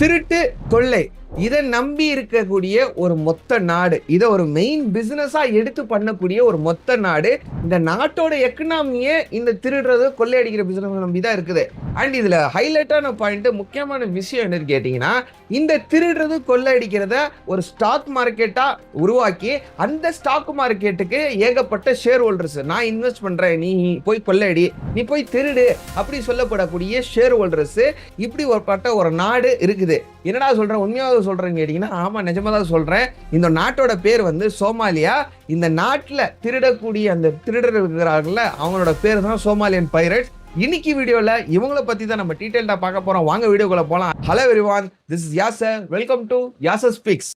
திருட்டு கொள்ளை. இதை நம்பி இருக்கக்கூடிய ஒரு மொத்த நாடு இதை ஒரு மெயின் பிஸ்னஸாக எடுத்து பண்ணக்கூடிய ஒரு மொத்த நாடு இந்த நாட்டோட எக்கனாமியே இந்த திருடுறது கொள்ளையடிக்கிற பிஸ்னஸ் நம்பி தான் இருக்குது. அண்ட் இதில் ஹைலைட்டான பாயிண்ட் முக்கியமான விஷயம் என்னன்னு கேட்டிங்கன்னா இந்த திருடுறது கொள்ளையடிக்கிறத ஒரு ஸ்டாக் மார்க்கெட்டாக உருவாக்கி அந்த ஸ்டாக் மார்க்கெட்டுக்கு ஏகப்பட்ட ஷேர் ஹோல்டர்ஸ் நான் இன்வெஸ்ட் பண்ணுறேன் நீ போய் கொள்ளையடி நீ போய் திருடு அப்படி சொல்லப்படக்கூடிய ஷேர் ஹோல்டர்ஸ் இப்படி ஒரு பட்ட ஒரு நாடு இருக்குது. என்னடா சொல்கிறேன் உண்மையாக சொல்கிறேன்னு கேட்டிங்கன்னா ஆமாம் நிஜமா தான் சொல்கிறேன் இந்த நாட்டோட பேர் வந்து சோமாலியா. இந்த நாட்டில் திருடக்கூடிய அந்த திருடர் இருக்கிறார்கள்ல அவங்களோட பேர் தான் சோமாலியன் பைரட்ஸ் இன்னைக்கு வீடியோவில் இவங்களை பற்றி தான் நம்ம டீட்டெயில்டாக பார்க்க போகிறோம் வாங்க வீடியோக்குள்ள போகலாம் hello everyone this is Yasar welcome to Yasar speaks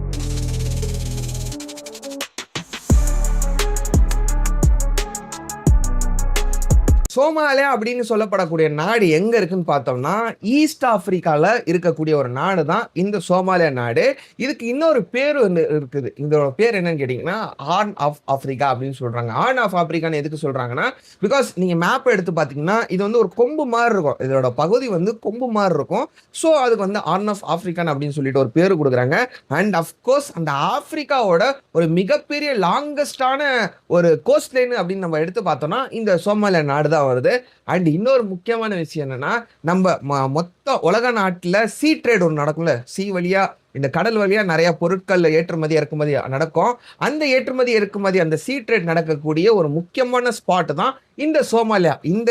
Somalia அப்படின்னு சொல்லப்படக்கூடிய நாடு எங்க இருக்குன்னு பார்த்தோம்னா ஈஸ்ட் ஆப்பிரிக்கால இருக்கக்கூடிய ஒரு நாடு தான் இந்த சோமாலியா நாடு. இதுக்கு இன்னொரு பேர் வந்து இருக்குது. இதோட பேர் என்னன்னு கேட்டீங்கன்னா ஹார்ன் ஆஃப் ஆப்பிரிக்கா அப்படின்னு சொல்றாங்க. ஹார்ன் ஆஃப் ஆப்பிரிக்கான்னு எதுக்கு சொல்றாங்கன்னா பிகாஸ் நீங்க மேப் எடுத்து பார்த்தீங்கன்னா இது வந்து ஒரு கொம்பு மாதிரி இருக்கும். இதோட பகுதி வந்து கொம்பு மாதிரி இருக்கும். ஸோ அதுக்கு வந்து ஹார்ன் ஆஃப் ஆப்பிரிக்கான் அப்படின்னு சொல்லிட்டு ஒரு பேர் கொடுக்குறாங்க. அண்ட் அஃப்கோர்ஸ் அந்த ஆப்பிரிக்காவோட ஒரு மிகப்பெரிய லாங்கஸ்டான ஒரு கோஸ்ட் லைன் அப்படின்னு நம்ம எடுத்து பார்த்தோம்னா இந்த சோமாலியா நாடு தான் வருது. அண்ட் இன்னொரு முக்கியமான விஷயம் என்னன்னா நம்ம ம- மொத்த உலக நாட்டில் சீ ட்ரேட் ஒன்று நடக்கும்ல. சீ வழியாக இந்த கடல் வழியாக நிறைய பொருட்கள் ஏற்றுமதி இறக்குமதி நடக்கும். அந்த ஏற்றுமதி இறக்குமதி அந்த சீ ட்ரேட் நடக்கக்கூடிய ஒரு முக்கியமான ஸ்பாட் தான் இந்த சோமாலியா. இந்த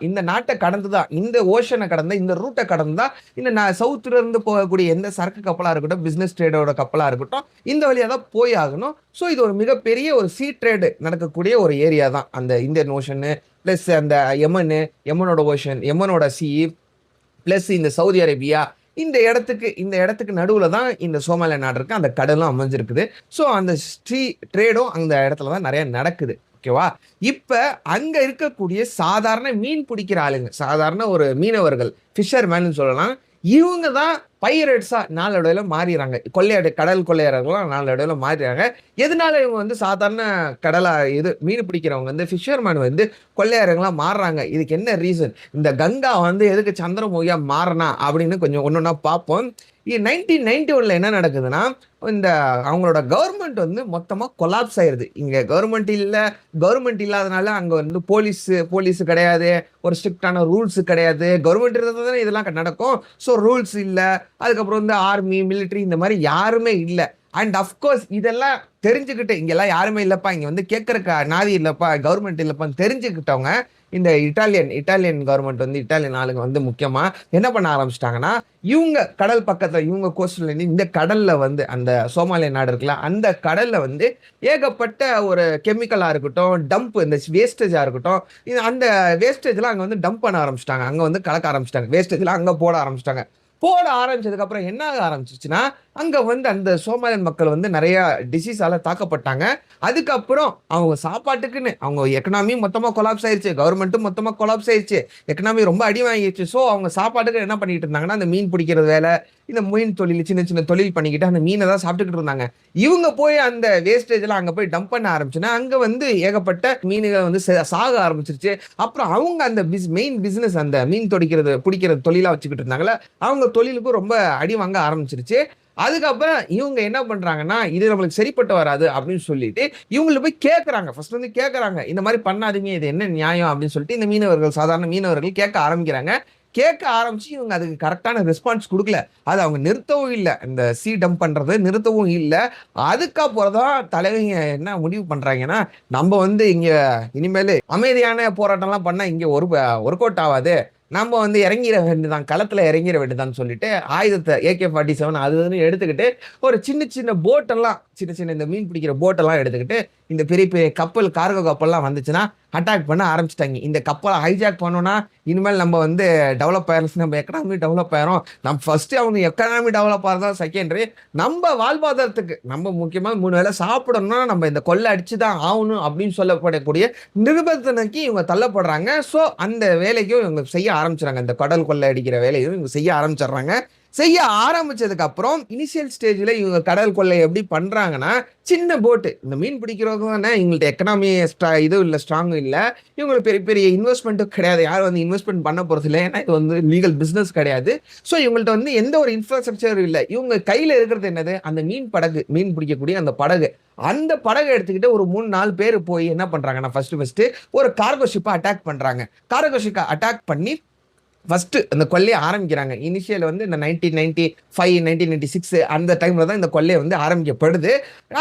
இந்த நாட்டை கடந்து தான் இந்த ஓஷனை கடந்து இந்த ரூட்டை கடந்து தான் இந்த நான் சவுத்துல இருந்து போகக்கூடிய எந்த சரக்கு கப்பலாக இருக்கட்டும் பிஸ்னஸ் ட்ரேடோட கப்பலாக இருக்கட்டும் இந்த வழியாக தான் போய் ஆகணும். ஸோ இது ஒரு மிகப்பெரிய ஒரு சீ ட்ரேடு நடக்கக்கூடிய ஒரு ஏரியா தான் அந்த இந்தியன் ஓஷனு ப்ளஸ் அந்த யமனு எமனோட ஓஷன் எமனோட சி ப்ளஸ் இந்த சவுதி அரேபியா இந்த இடத்துக்கு இந்த இடத்துக்கு நடுவில் தான் இந்த சோமாலியா நாடு இருக்குது அந்த கடலும் அமைஞ்சிருக்குது. ஸோ அந்த ஸ்ட்ரீ ட்ரேடும் அந்த இடத்துல தான் நிறைய நடக்குது. ஓகேவா இப்போ அங்கே இருக்கக்கூடிய சாதாரண மீன் பிடிக்கிற ஆளுங்க சாதாரண ஒரு மீனவர்கள் ஃபிஷர்மேன் சொல்லலாம் இவங்க தான் பைரட்ஸாக நாளடைவில் மாறிடுறாங்க. கொள்ளையடை கடல் கொள்ளையர்கள்லாம் நாளடைவில் மாறிடுறாங்க. எதனால இவங்க வந்து சாதாரண கடலா இது மீன் பிடிக்கிறவங்க வந்து ஃபிஷர்மேன் வந்து கொள்ளையர்களா மாறுறாங்க? இதுக்கு என்ன ரீசன் இந்த கங்கா வந்து எதுக்கு சந்திரமுகியாக மாறினா? அப்படின்னு கொஞ்சம் ஒன்று ஒன்றா பார்ப்போம். நைன்டீன் நைன்டி ஒன்ல என்ன நடக்குதுன்னா இந்த அவங்களோட கவர்மெண்ட் வந்து மொத்தமாக கொலாப்ஸ் ஆயிடுது இங்கே கவர்மெண்ட் இல்லை கவர்மெண்ட் இல்லாதனால அங்கே வந்து போலீஸு போலீஸு கிடையாது. ஒரு ஸ்ட்ரிக்டான ரூல்ஸு கிடையாது. கவர்மெண்ட் இருந்தால் தானே இதெல்லாம் நடக்கும். ஸோ ரூல்ஸ் இல்லை. அதுக்கப்புறம் வந்து ஆர்மி மிலிட்ரி இந்த மாதிரி யாருமே இல்லை. அண்ட் அஃப்கோர்ஸ் இதெல்லாம் தெரிஞ்சுக்கிட்டு இங்கெல்லாம் யாருமே இல்லைப்பா. இங்கே வந்து கேட்குறக்க நாதி இல்லைப்பா கவர்மெண்ட் இல்லைப்பான்னு தெரிஞ்சுக்கிட்டவங்க இந்த இட்டாலியன் இட்டாலியன் கவர்மெண்ட் வந்து இட்டாலியன் ஆளுங்க வந்து முக்கியமாக என்ன பண்ண ஆரம்பிச்சிட்டாங்கன்னா இவங்க கடல் பக்கத்தில் இவங்க கோஸ்டல் இந்த கடலில் வந்து அந்த சோமாலிய நாடு இருக்குல்ல அந்த கடலில் வந்து ஏகப்பட்ட ஒரு கெமிக்கலாக இருக்கட்டும் டம்ப் இந்த வேஸ்டேஜாக இருக்கட்டும் இது அந்த வேஸ்டேஜ்லாம் அங்கே வந்து டம்ப் பண்ண ஆரம்பிச்சிட்டாங்க. அங்கே வந்து கலக்க ஆரம்பிச்சிட்டாங்க. வேஸ்டேஜ்லாம் அங்கே போட ஆரம்பிச்சிட்டாங்க. போட ஆரம்பிச்சதுக்கப்புறம் என்ன ஆக ஆரம்பிச்சிச்சுன்னா அங்கே வந்து அந்த சோமாலியன் மக்கள் வந்து நிறையா டிசீஸால் தாக்கப்பட்டாங்க. அதுக்கப்புறம் அவங்க சாப்பாட்டுக்குன்னு அவங்க எக்கனாமி மொத்தமாக கொலாப்ஸ் ஆயிருச்சு கவர்மெண்ட்டும் மொத்தமாக கொலாப்ஸ் ஆயிடுச்சு எக்கனாமி ரொம்ப அடி வாங்கிடுச்சு ஸோ அவங்க சாப்பாட்டுக்கு என்ன பண்ணிட்டு இருந்தாங்கன்னா அந்த மீன் பிடிக்கிறது வேலை இந்த மீன் தொழில் சின்ன சின்ன தொழில் பண்ணிக்கிட்டு அந்த மீனை தான் சாப்பிட்டுக்கிட்டு இருந்தாங்க. இவங்க போய் அந்த வேஸ்டேஜில் அங்கே போய் டம்ப் பண்ண ஆரம்பிச்சுன்னா அங்கே வந்து ஏகப்பட்ட மீன்கள் வந்து ச- சாக ஆரம்பிச்சிருச்சு. அப்புறம் அவங்க அந்த பிஸ் மெயின் பிஸ்னஸ் அந்த மீன் தொடிக்கிறது பிடிக்கிறது தொழிலாக வச்சுக்கிட்டு இருந்தாங்களே அவங்க தொழிலுக்கும் ரொம்ப அடி வாங்க ஆரம்பிச்சிருச்சு. அதுக்கப்புறம் இவங்க என்ன பண்றாங்கன்னா இது நம்மளுக்கு சரிப்பட்டு வராது அப்படின்னு சொல்லிட்டு இவங்களை போய் கேட்குறாங்க ஃபர்ஸ்ட் வந்து கேட்குறாங்க இந்த மாதிரி பண்ணாதீங்க இது என்ன நியாயம் அப்படின்னு சொல்லிட்டு இந்த மீனவர்கள் சாதாரண மீனவர்கள் கேட்க ஆரம்பிக்கிறாங்க. கேட்க ஆரம்பிச்சு இவங்க அதுக்கு கரெக்டான ரெஸ்பான்ஸ் கொடுக்கல. அது அவங்க நிறுத்தவும் இல்லை. இந்த சி டம்ப் பண்ணுறது நிறுத்தவும் இல்லை. அதுக்கப்புறம் தான் தலைவங்க என்ன முடிவு பண்ணுறாங்கன்னா நம்ம வந்து இங்கே இனிமேல் அமைதியான போராட்டம்லாம் பண்ணால் இங்கே ஒரு ஒர்க் அவுட் ஆகாது நம்ம வந்து இறங்கிட வேண்டியதான் களத்தில் இறங்கிட வேண்டியதான்னு சொல்லிட்டு ஆயுதத்தை ஏகே ஃபார்ட்டி செவன் அதுன்னு எடுத்துக்கிட்டு ஒரு சின்ன சின்ன போட்டெல்லாம் சின்ன சின்ன இந்த மீன் பிடிக்கிற போட்டெல்லாம் எடுத்துக்கிட்டு இந்த பெரிய பெரிய கப்பல் கார்கோ கப்பல்லாம் வந்துச்சுன்னா அட்டாக் பண்ண ஆரம்பிச்சிட்டாங்க. இந்த கப்பலை ஹைஜாக் பண்ணோன்னா இனிமேல் நம்ம வந்து டெவலப் ஆயிரும் நம்ம எக்கனாமி டெவலப் ஆயிரும். நம்ம ஃபஸ்ட்டு அவங்க எக்கனாமி டெவலப் ஆகிறதா செகண்டரி நம்ம வாழ்வாதாரத்துக்கு நம்ம முக்கியமாக மூணு வேளை சாப்பிடணும்னா நம்ம இந்த கொள்ளை அடித்து தான் ஆகணும் அப்படின்னு சொல்லப்படக்கூடிய நிர்பந்தனைக்கு இவங்க தள்ளப்படுறாங்க. ஸோ அந்த வேலைக்கும் இவங்க செய்ய ஆரம்பிச்சிடறாங்க இந்த கடல் கொள்ளை அடிக்கிற வேலையும் இவங்க செய்ய ஆரம்பிச்சிடுறாங்க. செய்ய ஆரம்பிச்சதுக்கு அப்புறம் இனிஷியல் ஸ்டேஜில் இவங்க கடல் கொள்ளை எப்படி பண்ணுறாங்கன்னா சின்ன போட்டு இந்த மீன் பிடிக்கிறவங்க தானே இவங்கள்ட்ட எக்கனாமி இது இல்லை ஸ்ட்ராங்கும் இல்லை. இவங்களுக்கு பெரிய பெரிய இன்வெஸ்ட்மெண்ட்டும் கிடையாது. யாரும் வந்து இன்வெஸ்ட்மெண்ட் பண்ண போகிறது இல்லை. ஏன்னா இது வந்து லீகல் பிஸ்னஸ் கிடையாது. ஸோ இவங்கள்ட்ட வந்து எந்த ஒரு இன்ஃப்ராஸ்ட்ரக்சரும் இல்லை. இவங்க கையில் இருக்கிறது என்னது? அந்த மீன் படகு மீன் பிடிக்கக்கூடிய அந்த படகு. அந்த படகை எடுத்துக்கிட்டு ஒரு மூணு நாலு பேர் போய் என்ன பண்ணுறாங்கன்னா ஃபர்ஸ்ட் ஃபர்ஸ்ட் ஒரு கார்கோ ஷிப்பை அட்டாக் பண்ணுறாங்க கார்கோ ஷிப்பை அட்டாக் பண்ணி ஃபஸ்ட்டு அந்த கொள்ளையை ஆரம்பிக்கிறாங்க. இனிஷியல் வந்து இந்த nineteen ninety five nineteen ninety six அந்த டைமில் தான் இந்த கொள்ளையை வந்து ஆரம்பிக்கப்படுது.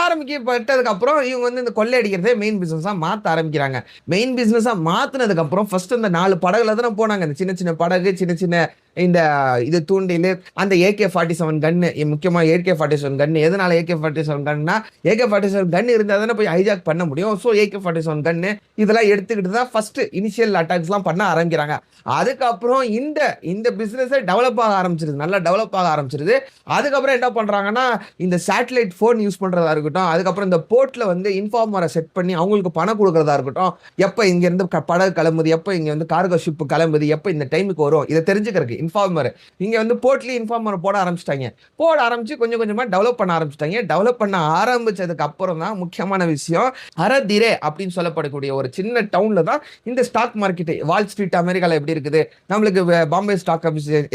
ஆரம்பிக்கப்பட்டதுக்கப்புறம் இவங்க வந்து இந்த கொள்ளை அடிக்கிறதே மெயின் பிஸ்னஸாக மாற்ற ஆரம்பிக்கிறாங்க. மெயின் பிஸ்னஸாக மாற்றினதுக்கப்புறம் ஃபஸ்ட்டு இந்த நாலு படகுல தானே போனாங்க. இந்த சின்ன சின்ன படகு சின்ன சின்ன இந்த இது தூண்டில் அந்த ஏகே ஃபார்ட்டி செவன் கன்னு முக்கியமாக ஏகே ஃபார்ட்டி செவன் கன்னு எதனால ஏகே ஃபார்ட்டி செவன் கன்னா ஏகே ஃபார்ட்டி செவன் கன் இருந்தால் தானே போய் ஹைஜாக் பண்ண முடியும். So AK forty seven gun இதெல்லாம் எடுத்துக்கிட்டு தான் ஃபஸ்ட்டு இனிஷியல் அட்டாக்ஸ்லாம் பண்ண ஆரம்பிக்கிறாங்க. அதுக்கப்புறம் இந்த இந்த பிஸ்னஸை டெவலப் ஆக ஆரம்பிச்சிருது. நல்லா டெவலப் ஆக ஆரம்பிச்சிருது. அதுக்கப்புறம் என்ன பண்ணுறாங்கன்னா இந்த சேட்டலைட் ஃபோன் யூஸ் பண்ணுறதா இருக்கட்டும் அதுக்கப்புறம் இந்த போர்ட்டில் வந்து இன்ஃபார்மரை செட் பண்ணி அவங்களுக்கு பணம் கொடுக்குறதா இருக்கட்டும் எப்போ இங்கேருந்து படகு கிளம்புது எப்போ இங்கே வந்து கார்கோ ஷிப் கிளம்புது எப்போ இந்த டைமுக்கு வரும் இதை தெரிஞ்சுக்கிறதுக்கு. இன்ஃபார்மர் இங்கே வந்து போர்ட்லேயும் இன்ஃபார்மர் போட ஆரம்பிச்சிட்டாங்க. போட ஆரம்பிச்சு கொஞ்சம் கொஞ்சமாக டெவலப் பண்ண ஆரம்பிச்சிட்டாங்க. டெவலப் பண்ண ஆரம்பிச்சதுக்கு அப்புறம் தான் முக்கியமான விஷயம் அரதிரே அப்படின்னு சொல்லப்படக்கூடிய ஒரு சின்ன டவுனில் தான் இந்த ஸ்டாக் மார்க்கெட் வால் ஸ்ட்ரீட் அமெரிக்காவில் எப்படி இருக்குது? நம்மளுக்கு பாம்பே ஸ்டாக்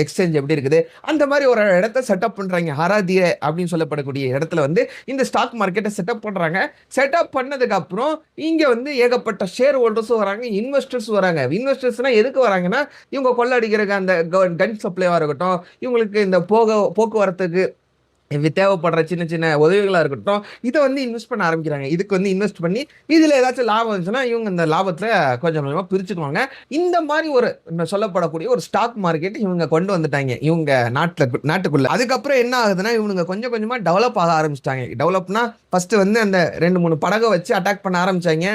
எக்ஸ்சேஞ்ச் எப்படி இருக்குது? அந்த மாதிரி ஒரு இடத்த செட்டப் பண்ணுறாங்க ஹராதிரே அப்படின்னு சொல்லப்படக்கூடிய இடத்துல வந்து இந்த ஸ்டாக் மார்க்கெட்டை செட்டப் பண்ணுறாங்க செட்டப் பண்ணதுக்கு அப்புறம் இங்கே வந்து ஏகப்பட்ட ஷேர் ஹோல்டர்ஸும் வராங்க இன்வெஸ்டர்ஸ் வராங்க. இன்வெஸ்டர்ஸ்னால் எதுக்கு வராங்கன்னா இவங்க கொள்ளடிக்கிறதுக்கு அந்த கன் சப்ளைவாக இருக்கட்டும் இவங்களுக்கு இந்த போக போக்குவரத்துக்கு தேவைப்படுற சின்ன சின்ன உதவிகளாக இருக்கட்டும் இதை வந்து இன்வெஸ்ட் பண்ண ஆரம்பிக்கிறாங்க. இதுக்கு வந்து இன்வெஸ்ட் பண்ணி இதில் ஏதாச்சும் லாபம் இருந்துச்சுன்னா இவங்க இந்த லாபத்தில் கொஞ்சம் கொஞ்சமாக பிரிச்சுக்குவாங்க. இந்த மாதிரி ஒரு சொல்லப்படக்கூடிய ஒரு ஸ்டாக் மார்க்கெட் இவங்க கொண்டு வந்துட்டாங்க இவங்க நாட்டில் நாட்டுக்குள்ளே. அதுக்கப்புறம் என்ன ஆகுதுன்னா இவனுங்க கொஞ்சம் கொஞ்சமாக டெவலப் ஆக ஆரம்பிச்சிட்டாங்க. டெவலப்னா ஃபஸ்ட்டு வந்து அந்த ரெண்டு மூணு படகை வச்சு அட்டாக் பண்ண ஆரம்பித்தாங்க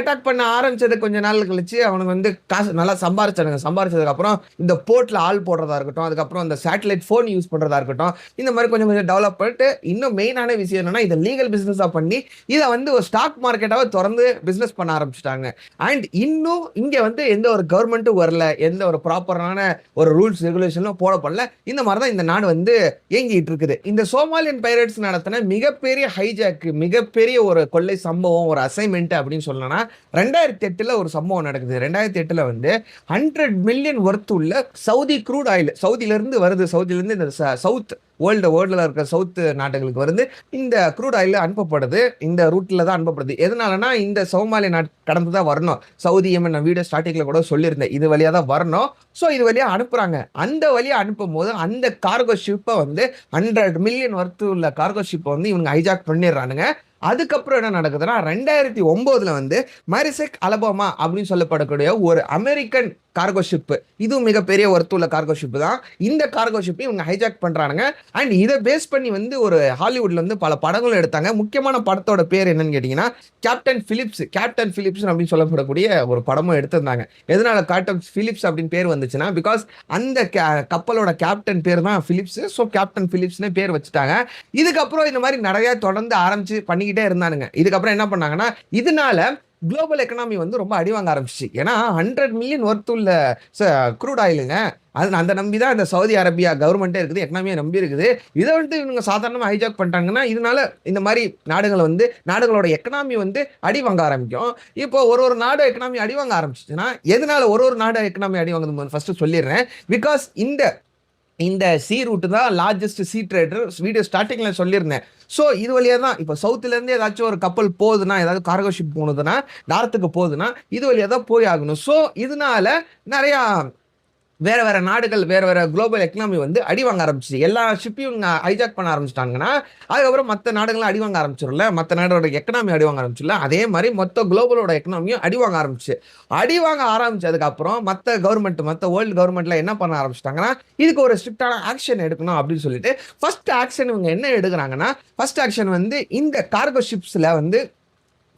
அட்டாக் பண்ண ஆரம்பிச்சது கொஞ்ச நாள் கழிச்சு அவனுக்கு வந்து காசு நல்லா சம்பாரிச்சானுங்க. சம்பாரிச்சதுக்கப்புறம் இந்த போர்ட்டில் ஆள் போடுறதா இருக்கட்டும் அதுக்கப்புறம் அந்த சேட்டலைட் ஃபோன் யூஸ் பண்ணுறதா இருக்கட்டும் இந்த மாதிரி கொஞ்சம் கொஞ்சம் டெவலப் பண்ணிட்டு இன்னும் மெயினான விஷயம் என்னன்னா இதை லீகல் பிஸ்னஸாக பண்ணி இதை வந்து ஒரு ஸ்டாக் மார்க்கெட்டாக திறந்து பிஸ்னஸ் பண்ண ஆரம்பிச்சிட்டாங்க. அண்ட் இன்னும் இங்கே வந்து எந்த ஒரு கவர்மெண்ட்டும் வரல எந்த ஒரு ப்ராப்பரான ஒரு ரூல்ஸ் ரெகுலேஷனும் போடப்படல. இந்த மாதிரி தான் இந்த நாடு வந்து இயங்கிட்டு இருக்குது. இந்த சோமாலியன் பைரட்ஸ் நடத்தின மிகப்பெரிய ஹைஜாக் மிகப்பெரிய ஒரு கொள்ளை சம்பவம் ஒரு அசைன்மெண்ட் அப்படின்னு சொல்லணும்னா ரெண்டாயிரத்தி எட்டில் ஒரு சம்பவம் நடக்குது. ரெண்டாயிரத்தி எட்டில் வந்து ஹண்ட்ரட் மில்லியன் ஒர்த் உள்ள சவுதி க்ரூட் ஆயில் சவுதியிலேருந்து வருது. சவுதியிலேருந்து இந்த சவுத் வேர்ல்டு வேர்ல்டில் இருக்க சவுத்து நாடுகளுக்கு வந்து இந்த க்ரூட் ஆயில் அனுப்பப்படுது. இந்த ரூட்டில் தான் அனுப்பப்படுது. எதனாலனா இந்த சோமாலிய நாட் கடந்து தான் வரணும். சவுதி ஏமன் நான் வீடியோ ஸ்டார்டிங்கில் கூட சொல்லியிருந்தேன். இது வழியாக தான் வரணும். ஸோ இது வழியாக அனுப்புகிறாங்க அந்த வழியாக அனுப்பும் போது அந்த கார்கோ ஷிப்பை வந்து ஹண்ட்ரட் மில்லியன் ஒர்த்து உள்ள கார்கோ ஷிப்பை வந்து இவங்க ஹைஜாக் பண்ணிடுறானுங்க. அதுக்கப்புறம் என்ன நடக்குதுன்னா ரெண்டாயிரத்தி ஒம்போதில் வந்து மரிசெக் அலபாமா அப்படின்னு சொல்லப்படக்கூடிய ஒரு அமெரிக்கன் கார்கோ ஷிப்பு இதுவும் மிகப்பெரிய ஒர்த்துள்ள கார்கோ ஷிப்பு தான். இந்த கார்கோ ஷிப்பையும் இவங்க ஹைஜாக் பண்ணுறானுங்க அண்ட் இதை பேஸ் பண்ணி வந்து ஒரு ஹாலிவுட்ல வந்து பல படங்களும் எடுத்தாங்க. முக்கியமான படத்தோட பேர் என்னன்னு கேட்டிங்கன்னா கேப்டன் ஃபிலிப்ஸ் கேப்டன் ஃபிலிப்ஸ் அப்படின்னு சொல்லப்படக்கூடிய ஒரு படமும் எடுத்திருந்தாங்க. எதனால கேப்டன் ஃபிலிப்ஸ் அப்படின்னு பேர் வந்துச்சுன்னா பிகாஸ் அந்த கப்பலோட கேப்டன் பேர் தான் ஃபிலிப்ஸ் ஸோ கேப்டன் ஃபிலிப்ஸ்னே பேர் வச்சுட்டாங்க. இதுக்கப்புறம் இந்த மாதிரி நிறைய தொடர்ந்து ஆரம்பிச்சு பண்ணிக்கிட்டு இருந்தானுங்க. இதுக்கப்புறம் என்ன பண்ணாங்கன்னா இதனால குளோபல் எக்கனாமி வந்து ரொம்ப அடி வாங்க ஆரம்பிச்சிச்சு. ஏன்னா ஹண்ட்ரட் மில்லியன் ஒர்த் உள்ள க்ரூட் ஆயிலுங்க அது அந்த நம்பி தான் இந்த சவுதி அரேபியா கவர்மெண்ட்டே இருக்குது எக்கனாமியை நம்பி இருக்குது. இதை வந்து இவங்க சாதாரணமாக ஹைஜாக் பண்ணிட்டாங்கன்னா இதனால இந்த மாதிரி நாடுகளை வந்து நாடுகளோட எக்கனாமி வந்து அடி வாங்க ஆரம்பிக்கும். இப்போ ஒரு ஒரு நாடு எக்கனாமி அடி வாங்க ஆரம்பிச்சிச்சுன்னா எதனால ஒரு ஒரு நாடு எக்கனாமி அடி வாங்குது ஃபர்ஸ்ட் சொல்லிடுறேன். பிகாஸ் இந்த இந்த சி ரூட்டு தான் லார்ஜஸ்ட் சி ட்ரேடர் வீடியோ ஸ்டார்டிங்கில் சொல்லியிருந்தேன். ஸோ இது வழியாக தான் இப்போ சவுத்துலேருந்து ஏதாச்சும் ஒரு கப்பல் போகுதுன்னா ஏதாவது கார்கோ ஷிப் போகுதுன்னா நார்த்துக்கு போகுதுன்னா இது வழியாக தான் போய் ஆகணும். ஸோ இதனால நிறையா வேறு வேறு நாடுகள் வேறு வேறு குளோபல் எக்கனாமி வந்து அடி வாங்க ஆரம்பிச்சு எல்லா ஷிப்பையும் ஹைஜாக் பண்ண ஆரம்பிச்சிட்டாங்கன்னா அதுக்கப்புறம் மற்ற நாடுகளும் அடி வாங்க ஆரம்பிச்சிடல மற்ற நாடோட எக்கனாமி அடி வாங்க ஆரம்பிச்சிடல அதே மாதிரி மொத்த குளோபலோட எக்கனாமியும் அடி வாங்க ஆரம்பிச்சு. அடி வாங்க ஆரம்பிச்சதுக்கப்புறம் மற்ற கவர்மெண்ட் மற்ற வேர்ல்டு கவர்மெண்ட்ல என்ன பண்ண ஆரம்பிச்சிட்டாங்கன்னா இதுக்கு ஒரு ஸ்ட்ரிக்டான ஆக்ஷன் எடுக்கணும் அப்படின்னு சொல்லிட்டு ஃபஸ்ட் ஆக்ஷன் இவங்க என்ன எடுக்கிறாங்கன்னா ஃபஸ்ட் ஆக்ஷன் வந்து இந்த கார்கோ ஷிப்ஸில் வந்து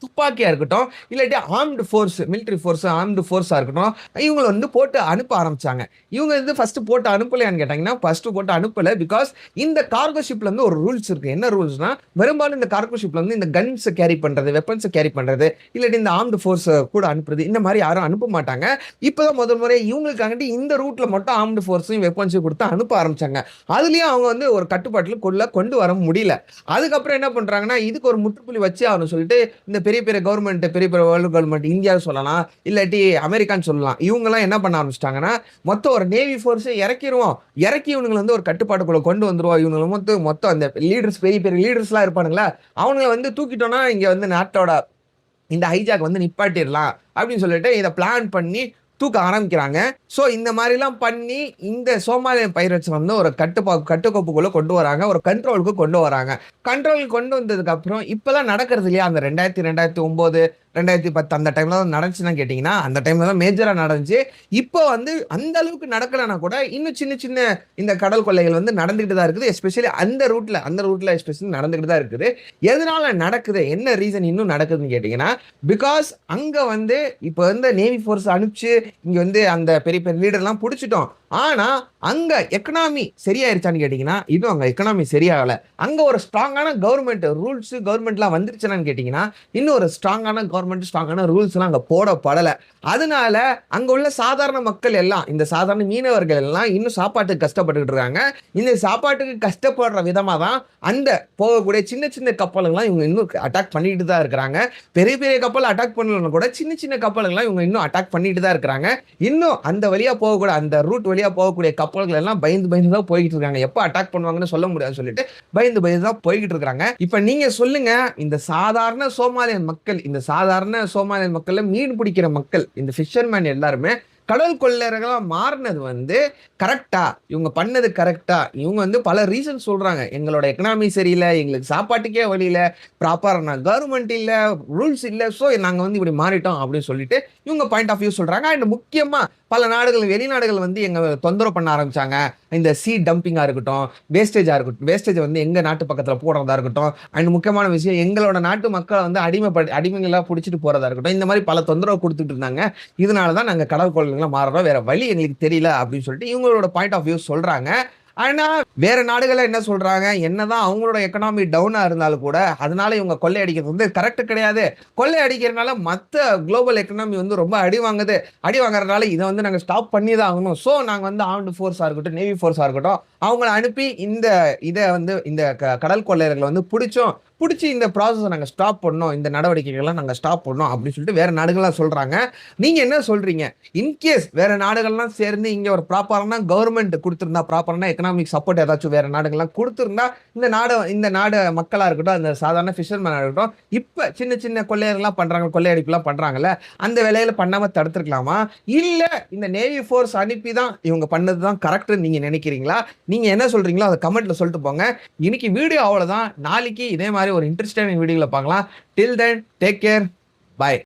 துப்பாக்கியாக இருக்கட்டும் இல்லாட்டி armed force military force armed ஃபோர்ஸாக இருக்கட்டும் இவங்களை வந்து போட்டு அனுப்ப ஆரம்பித்தாங்க இவங்க வந்து ஃபஸ்ட்டு போட்டு அனுப்பலையான்னு கேட்டாங்கன்னா ஃபஸ்ட்டு போட்டு அனுப்பலை பிகாஸ் இந்த கார்கோ ஷிப்பில் வந்து ஒரு ரூல்ஸ் இருக்குது என்ன ரூல்ஸ்னா பெரும்பாலும் இந்த கார்கோ ஷிப்பில் வந்து இந்த கன்ஸை கேரி பண்ணுறது வெப்பன்ஸை கேரி பண்ணுறது இல்லாட்டி இந்த ஆர்ம்டு ஃபோர்ஸை கூட அனுப்புறது இந்த மாதிரி யாரும் அனுப்ப மாட்டாங்க. இப்போதான் முதல் முறை இவங்களுக்காகட்டி இந்த ரூட்டில் மட்டும் ஆர்ம்டு ஃபோர்ஸையும் வெப்பன்ஸையும் கொடுத்து அனுப்ப ஆரம்பித்தாங்க அதுலேயும் அவங்க வந்து ஒரு கட்டுப்பாட்டில் கொள்ள கொண்டு வர முடியல. அதுக்கப்புறம் என்ன பண்ணுறாங்கன்னா இதுக்கு ஒரு முற்றுப்புள்ளி வச்சு ஆகணும் சொல்லிட்டு இந்த பெரிய பெரிய கவர்மெண்ட் பெரிய பெரிய வேர்ல்டு கவர்மெண்ட் இந்தியா சொல்லலாம் இல்லாட்டி அமெரிக்கான்னு சொல்லலாம். இவங்கெல்லாம் என்ன பண்ண ஆரம்பிச்சிட்டாங்கன்னா மொத்தம் ஒரு நேவி ஃபோர்ஸை இறக்கிடுவோம் இறக்கி இவங்களை வந்து ஒரு கட்டுப்பாட்டுக்குள்ளே கொண்டு வந்துருவோம். இவங்களை மொத்தம் மொத்தம் அந்த லீடர்ஸ் பெரிய பெரிய லீடர்ஸ்லாம் இருப்பானுங்களா? அவங்கள வந்து தூக்கிட்டோன்னா இங்கே வந்து நாட்டோட இந்த ஹைஜாக் வந்து நிப்பாட்டிடலாம். அப்படின்னு சொல்லிட்டு இதை பிளான் பண்ணி தூக்க ஆரம்பிக்கிறாங்க. ஸோ இந்த மாதிரிலாம் பண்ணி இந்த சோமாலியன் பைரட்ஸ் வந்து ஒரு கட்டுப்பா கட்டுக்கோப்புக்குள்ளே கொண்டு வராங்க. ஒரு கண்ட்ரோலுக்கு கொண்டு வராங்க. கண்ட்ரோலுக்கு கொண்டு வந்ததுக்கு அப்புறம் இப்போதான் நடக்கிறது இல்லையா? அந்த ரெண்டாயிரத்தி ரெண்டாயிரத்தி ஒம்பது ரெண்டாயிரத்தி பத்து அந்த டைம்ல தான் நடந்துச்சுன்னா கேட்டிங்கன்னா அந்த டைம்ல தான் மேஜராக நடந்துச்சு. இப்போ வந்து அந்த அளவுக்கு நடக்கலைன்னா கூட இன்னும் சின்ன சின்ன இந்த கடல் கொள்ளைகள் வந்து நடந்துகிட்டு தான் இருக்குது. எஸ்பெஷலி அந்த ரூட்ல அந்த ரூட்ல எஸ்பெஷலி நடந்துகிட்டு தான் இருக்குது. எதனால நடக்குது? என்ன ரீசன் இன்னும் நடக்குதுன்னு கேட்டிங்கன்னா பிகாஸ் அங்கே வந்து இப்போ வந்து நேவி ஃபோர்ஸ் அனுப்பிச்சு இங்கே வந்து அந்த பெரிய பெரிய லீடர்லாம் பிடிச்சிட்டோம். ஆனால் அங்கே எக்கனாமி சரியாயிருச்சான்னு கேட்டிங்கன்னா இதுவும் அங்கே எக்கனாமி சரியாகலை. அங்கே ஒரு ஸ்ட்ராங்கான கவர்மெண்ட் ரூல்ஸு கவர்மெண்ட்லாம் வந்துருச்சுனான்னு கேட்டிங்கன்னா இன்னும் ஒரு ஸ்ட்ராங்கான கவர்மெண்ட் ஸ்ட்ராங்கான ரூல்ஸ்லாம் அங்கே போடப்படலை. அதனால அங்கே உள்ள சாதாரண மக்கள் எல்லாம் இந்த சாதாரண மீனவர்கள் எல்லாம் இன்னும் சாப்பாட்டுக்கு கஷ்டப்பட்டுக்கிட்டு இருக்காங்க. இந்த சாப்பாட்டுக்கு கஷ்டப்படுற விதமாக தான் அந்த போகக்கூடிய சின்ன சின்ன கப்பலுங்களாம் இவங்க இன்னும் அட்டாக் பண்ணிட்டு தான் இருக்கிறாங்க. பெரிய பெரிய கப்பல் அட்டாக் பண்ணலன்னா கூட சின்ன சின்ன கப்பலுங்களாம் இவங்க இன்னும் அட்டாக் பண்ணிட்டு தான் இருக்கிறாங்க. இன்னும் அந்த வழியாக போகக்கூட அந்த ரூட் வழியாக போகக்கூடிய கப்பல்கள் எல்லாம் பயந்து பயந்து தான் போய்கிட்டு இருக்காங்க. எப்போ அட்டாக் பண்ணுவாங்கன்னு சொல்ல முடியாதுன்னு சொல்லிட்டு பயந்து பயந்து தான் போய்கிட்டு இருக்காங்க இப்போ நீங்கள் சொல்லுங்க இந்த சாதாரண சோமாலியன் மக்கள் இந்த சாதாரண சோமாலியன் மக்கள்ல மீன் பிடிக்கிற மக்கள் இந்த ஃபிஷர்மேன் எல்லாருமே கடல் கொள்ளையர்களாக மாறினது வந்து கரெக்டா இவங்க பண்ணது கரெக்டா இவங்க வந்து பல ரீசன் சொல்கிறாங்க எங்களோட எக்கனாமி சரியில்லை எங்களுக்கு சாப்பாட்டுக்கே வழியில் ப்ராப்பரான கவர்மெண்ட் இல்லை ரூல்ஸ் இல்லை ஸோ நாங்கள் வந்து இப்படி மாறிட்டோம் அப்படின்னு சொல்லிட்டு இவங்க பாயிண்ட் ஆஃப் வியூ சொல்கிறாங்க அண்ட் முக்கியமாக பல நாடுகள் வெளிநாடுகள் வந்து எங்கள் தொந்தரவு பண்ண ஆரம்பிச்சாங்க. இந்த சி டம்பிங்காக இருக்கட்டும் வேஸ்டேஜாக இருக்கட்டும் வேஸ்டேஜ் வந்து எங்கள் நாட்டு பக்கத்தில் போடுறதா இருக்கட்டும். அண்ட் முக்கியமான விஷயம் எங்களோட நாட்டு மக்களை வந்து அடிமைப்படி அடிமைகளாக பிடிச்சிட்டு போகிறதா இருக்கட்டும். இந்த மாதிரி பல தொந்தரவு கொடுத்துட்டு இருந்தாங்க. இதனால தான் நாங்கள் கடல் கொள்ளைகளை மாறணும். வேற வழி எங்களுக்கு தெரியல அப்படின்னு சொல்லிட்டு இவங்களோட பாயிண்ட் ஆஃப் வியூ சொல்றாங்க. ஆனால் வேற நாடுகளில் என்ன சொல்றாங்க? என்னதான் அவங்களோட எக்கனாமி டவுனாக இருந்தாலும் கூட அதனால இவங்க கொள்ளை அடிக்கிறது வந்து கரெக்ட் கிடையாது. கொள்ளை அடிக்கிறதுனால மற்ற குளோபல் எக்கனாமி வந்து ரொம்ப அடி வாங்குது. அடி வாங்குறதுனால இதை வந்து நாங்கள் ஸ்டாப் பண்ணி தான் ஆகணும். ஸோ நாங்கள் வந்து ஆர்ம்டு ஃபோர்ஸாக இருக்கட்டும் நேவி ஃபோர்ஸாக இருக்கட்டும் அவங்கள அனுப்பி இந்த இதை வந்து இந்த க- கடல் கொள்ளையர்களை வந்து பிடிச்சோம். பிடிச்சி இந்த ப்ராசஸை நாங்கள் ஸ்டாப் பண்ணோம் இந்த நடவடிக்கைகள்லாம் நாங்கள் ஸ்டாப் பண்ணோம் அப்படின்னு சொல்லிட்டு வேறு நாடுகள்லாம் சொல்கிறாங்க நீங்கள் என்ன சொல்கிறீங்க இன்கேஸ் வேறு நாடுகள்லாம் சேர்ந்து இங்கே ஒரு ப்ராப்பரான கவர்மெண்ட் கொடுத்துருந்தா ப்ராப்பரான எக்கனாமிக் சப்போர்ட் ஏதாச்சும் வேறு நாடுகள்லாம் கொடுத்துருந்தா இந்த நாடு இந்த நாடு மக்களாக இருக்கட்டும் அந்த சாதாரண ஃபிஷர்மேனாக இருக்கட்டும் இப்போ சின்ன சின்ன கொள்ளையர்கள்லாம் பண்ணுறாங்க கொள்ளையடிப்புலாம் பண்ணுறாங்கல்ல அந்த வேலையில் பண்ணாமல் தடுத்துருக்கலாமா? இல்லை இந்த நேவி ஃபோர்ஸ் அனுப்பி தான் இவங்க பண்ணது தான் கரெக்டுன்னு நீங்கள் நினைக்கிறீங்களா? நீங்கள் என்ன சொல்கிறீங்களோ அதை கமெண்ட்டில் சொல்லிட்டு போங்க. இன்னைக்கு வீடியோ அவ்வளோதான் நாளைக்கு இதே மாதிரி ஒரு இன்ட்ரெஸ்டான வீடியோவில் பார்க்கலாம். Till then take care bye